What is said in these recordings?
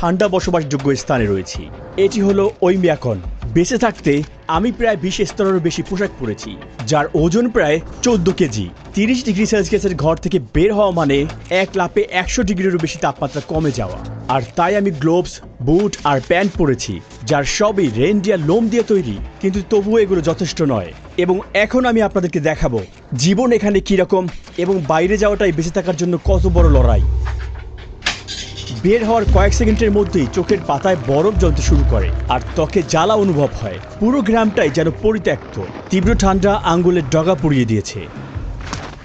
ঠান্ডা বসবাসযোগ্য স্থানে রয়েছি। এটি হলো ওইমিয়াকন বেঁচে থাকতে আমি প্রায় বিশ স্তরেরও বেশি পোশাক পরেছি, যার ওজন প্রায় চোদ্দ কেজি। তিরিশ ডিগ্রি সেলসিয়াসের ঘর থেকে বের হওয়া মানে এক লাপে একশো ডিগ্রিরও বেশি তাপমাত্রা কমে যাওয়া। আর তাই আমি গ্লোভস, বুট আর প্যান্ট পরেছি, যার সবই রেনডিয়ার লোম দিয়ে তৈরি, কিন্তু তবুও এগুলো যথেষ্ট নয়। এবং এখন আমি আপনাদেরকে দেখাবো, জীবন এখানে কীরকম এবং বাইরে যাওয়াটাই বেঁচে থাকার জন্য কত বড় লড়াই। বের হওয়ার কয়েক সেকেন্ডের মধ্যেই চোখের পাতায় বরফ জ্বলতে শুরু করে, আর ত্বকে জ্বালা অনুভব হয়। পুরো গ্রামটাই যেন পরিত্যক্ত। তীব্র ঠান্ডা আঙ্গুলের ডগা পুড়িয়ে দিয়েছে।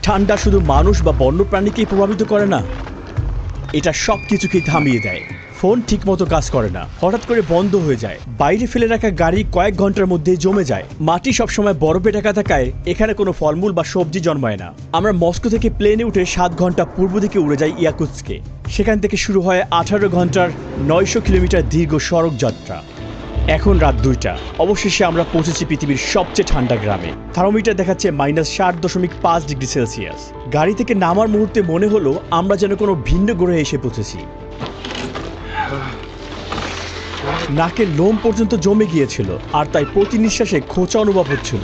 ঠান্ডা শুধু মানুষ বা বন্যপ্রাণীকেই প্রভাবিত করে না, এটা সব কিছুকেই থামিয়ে দেয়। ফোন ঠিকমতো কাজ করে না। হঠাৎ করে বন্ধ হয়ে যায়। বাইরে ফেলে রাখা গাড়ি কয়েক ঘণ্টার মধ্যে জমে যায়। মাটি সবসময় বরফে ঢাকা থাকায় এখানে কোনো ফলমূল বা সবজি জন্মায় না। আমরা মস্কো থেকে প্লেনে উঠে সাত ঘণ্টা পূর্ব দিকে উড়ে যাই ইয়াকুৎসকে সেখান থেকে শুরু হয় আঠারো ঘণ্টার নয়শো কিলোমিটার দীর্ঘ সড়ক যাত্রা। এখন রাত দুইটা। অবশেষে আমরা পৌঁছেছি পৃথিবীর সবচেয়ে ঠান্ডা গ্রামে। থার্মোমিটার দেখাচ্ছে মাইনাস ষাট দশমিক পাঁচ ডিগ্রি সেলসিয়াস। গাড়ি থেকে নামার মুহূর্তে মনে হলো আমরা যেন কোনো ভিন্ন গ্রহে এসে পৌঁছেছি। নাকের লোম পর্যন্ত জমে গিয়েছিল, আর তাই প্রতি নিঃশ্বাসে খোঁচা অনুভব হচ্ছিল।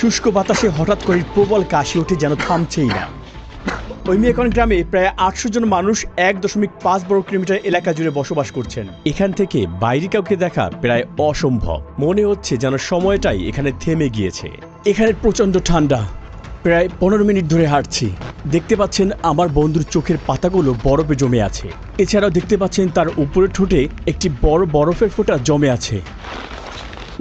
শুষ্ক বাতাসে হঠাৎ করে প্রবল কাশি ওঠে যেন থামছেই না। ওই ওইমিয়াকন গ্রামে প্রায় আটশো জন মানুষ এক দশমিক পাঁচ বর্গ কিলোমিটার এলাকা জুড়ে বসবাস করছেন। এখান থেকে বাইরে কাউকে দেখা প্রায় অসম্ভব। মনে হচ্ছে যেন সময়টাই এখানে থেমে গিয়েছে। এখানে প্রচণ্ড ঠান্ডা। প্রায় পনেরো মিনিট ধরে হাঁটছি। দেখতে পাচ্ছেন আমার বন্ধুর চোখের পাতাগুলো বরফে জমে আছে। এছাড়াও দেখতে পাচ্ছেন তার উপরের ঠোঁটে একটি বড় বরফের ফোঁটা জমে আছে।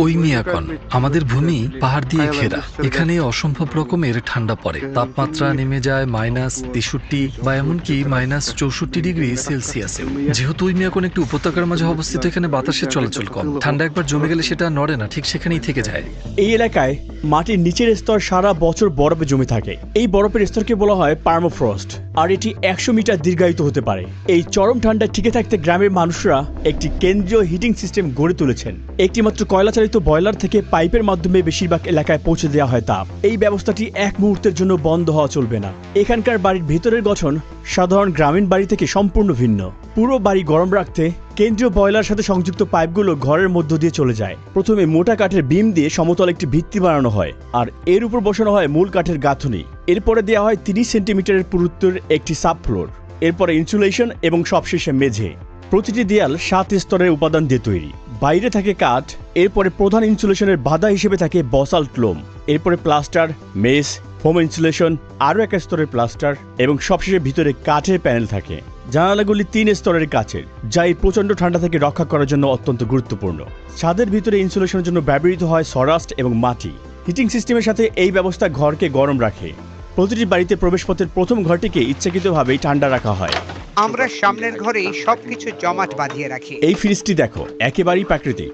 ওই মিয়াকন আমাদের ভূমি পাহাড় দিয়ে ঘেরা। এখানে অসম্ভব রকমের ঠান্ডা পড়ে। তাপমাত্রা নেমে যায় মাইনাস তেষট্টি বা এমনকি মাইনাস চৌষট্টি ডিগ্রি সেলসিয়াসে যেহেতু ওই মিয়াকন একটি উপত্যকার মাঝে অবস্থিত এখানে বাতাসের চলাচল কম। ঠান্ডা একবার জমে গেলে সেটা নড়ে না ঠিক সেখানেই থেকে যায়। এই এলাকায় মাটির নিচের স্তর সারা বছর বরফে জমে থাকে। এই বরফের স্তরকে বলা হয় পার্মোফ্রস্ট, আর এটি একশো মিটার দীর্ঘায়িত হতে পারে। এই চরম ঠান্ডায় টিকে থাকতে গ্রামের মানুষরা একটি কেন্দ্রীয় হিটিং সিস্টেম গড়ে তুলেছেন। একটি মাত্র কয়লাচালিত বয়লার থেকে পাইপের মাধ্যমে বেশিরভাগ এলাকায় পৌঁছে দেওয়া হয় তাপ। এই ব্যবস্থাটি এক মুহূর্তের জন্য বন্ধ হওয়া চলবে না। এখানকার বাড়ির ভেতরের গঠন সাধারণ গ্রামীণ বাড়ি থেকে সম্পূর্ণ ভিন্ন। পুরো বাড়ি গরম রাখতে কেন্দ্রীয় বয়লার সাথে সংযুক্ত পাইপগুলো ঘরের মধ্য দিয়ে চলে যায়। প্রথমে মোটা কাঠের বিম দিয়ে সমতল একটি ভিত্তি বানানো হয় আর এর উপর বসানো হয় মূল কাঠের গাঁথনি। এরপরে দেওয়া হয় তিরিশ সেন্টিমিটারের পুরুত্বের একটি সাব ফ্লোর এরপরে ইনসুলেশন এবং সবশেষে মেঝে। প্রতিটি দেয়াল সাত স্তরের উপাদান দিয়ে তৈরি। বাইরে থাকে কাঠ, এরপরে প্রধান ইনসুলেশনের বাধা হিসেবে থাকে বসাল্ট লোম। এরপরে প্লাস্টার মেস হোম ইনসুলেশন আরও এক স্তরের প্লাস্টার এবং সবশেষে ভিতরে কাঠের প্যানেল থাকে। জানালাগুলি তিন স্তরের কাচের যা এই প্রচণ্ড ঠান্ডা থেকে রক্ষা করার জন্য অত্যন্ত গুরুত্বপূর্ণ। ছাদের ভিতরে ইনসুলেশনের জন্য ব্যবহৃত হয় সরাস্ট এবং মাটি। হিটিং সিস্টেমের সাথে এই ব্যবস্থা ঘরকে গরম রাখে। প্রতিটি বাড়িতে প্রবেশপথের প্রথম ঘরটিকে ইচ্ছাকৃতভাবেই ঠান্ডা রাখা হয়। আমরা সামনের ঘরেই সবকিছু জমাট বাঁধিয়ে রাখি। এই ফ্রিজটি দেখো একেবারেই প্রাকৃতিক।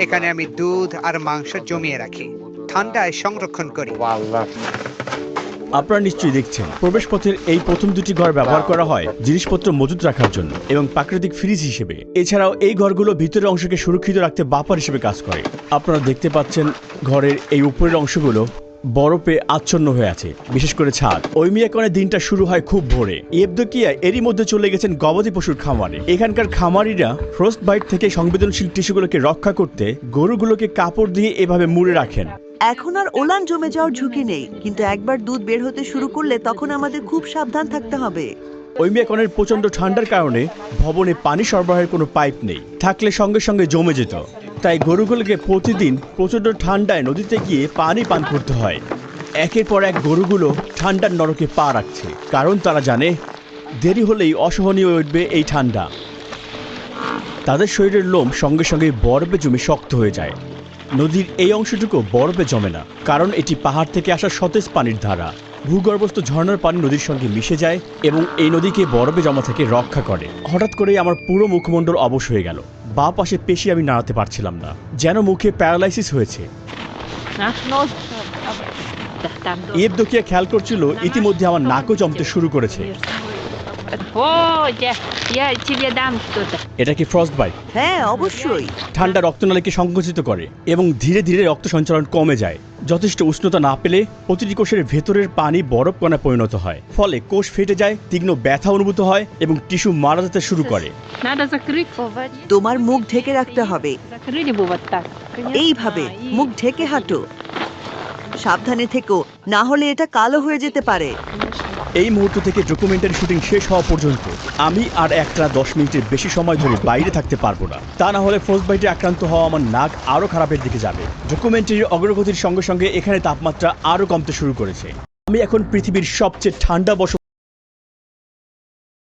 এখানে আমি দুধ আর মাংস জমিয়ে রাখি। ঠান্ডায় সংরক্ষণ করি। আপনারা নিশ্চয়ই দেখছেন, প্রবেশপথের এই প্রথম দুটি ঘর ব্যবহার করা হয় জিনিসপত্র মজুত রাখার জন্য এবং প্রাকৃতিক ফ্রিজ হিসেবে। এছাড়াও এই ঘরগুলো ভিতরের অংশকে সুরক্ষিত রাখতে বাপার হিসেবে কাজ করে। আপনারা দেখতে পাচ্ছেন ঘরের এই উপরের অংশগুলো বরফে আচ্ছন্ন হয়ে আছে, বিশেষ করে ছাদ। ওই মিয়াকনের দিনটা শুরু হয় খুব ভোরে। ইয়েবদকিয়া এরই মধ্যে চলে গেছেন গবাদি পশুর খামারে। এখানকার খামারিরা ফ্রস্ট বাইট থেকে সংবেদনশীল টিস্যুগুলোকে রক্ষা করতে গরুগুলোকে কাপড় দিয়ে এভাবে মুড়ে রাখেন। এখন আর ওলান জমে যাওয়ার ঝুঁকি নেই, কিন্তু একবার দুধ বের হতে শুরু করলে তখন আমাদের খুব সাবধান থাকতে হবে। ওই মেকনের প্রচণ্ড ঠান্ডার কারণে ভবনে পানি সরবরাহের কোনো পাইপ নেই, থাকলে সঙ্গে সঙ্গে জমে যেত। তাই গরুগুলোকে প্রতিদিন প্রচণ্ড ঠান্ডায় নদীতে গিয়ে পানি পান করতে হয়। একের পর এক গরুগুলো ঠান্ডার নরকে পা রাখছে, কারণ তারা জানে দেরি হলেই অসহনীয় উঠবে এই ঠান্ডা। তাদের শরীরের লোম সঙ্গে সঙ্গে বরফে জমে শক্ত হয়ে যায়। নদীর এই অংশটুকু বরফে জমে না, কারণ এটি পাহাড় থেকে আসা সতেজ পানির ধারা। ভূগর্ভস্থ ঝর্ণার পানি নদীর সঙ্গে মিশে যায় এবং এই নদীকে বরফে জমা থেকে রক্ষা করে। হঠাৎ করেই আমার পুরো মুখমণ্ডল অবশ হয়ে গেল। বা পাশে পেশি আমি নাড়াতে পারছিলাম না, যেন মুখে প্যারালাইসিস হয়েছে। ইয়েবদকিয়া খেয়াল করছিল, ইতিমধ্যে আমার নাকও জমতে শুরু করেছে। এটা কি ফ্রস্ট বাইট হ্যাঁ অবশ্যই। ঠান্ডা রক্তনালীকে সংকুচিত করে এবং ধীরে ধীরে রক্ত সঞ্চালন কমে যায়। যথেষ্ট উষ্ণতা না পেলে প্রতিটি কোষের ভেতরের পানি বরফ কণায় পরিণত হয়। ফলে কোষ ফেটে যায় তীক্ষ্ণ ব্যথা অনুভূত হয় এবং টিস্যু মারা যেতে শুরু করে। তোমার মুখ ঢেকে রাখতে হবে। এইভাবে মুখ ঢেকে হাঁটো। সাবধানে থেকো না হলে এটা কালো হয়ে যেতে পারে। এই মুহূর্ত থেকে ডকুমেন্টারি শুটিং শেষ হওয়া পর্যন্ত আমি আর একটা দশ মিনিটের বেশি সময় ধরে বাইরে থাকতে পারব না। তা না হলে ফ্রোজ বাইটে আক্রান্ত হওয়া আমার নাক আরও খারাপের দিকে যাবে। ডকুমেন্টারির অগ্রগতির সঙ্গে সঙ্গে এখানে তাপমাত্রা আরও কমতে শুরু করেছে। আমি এখন পৃথিবীর সবচেয়ে ঠান্ডা বস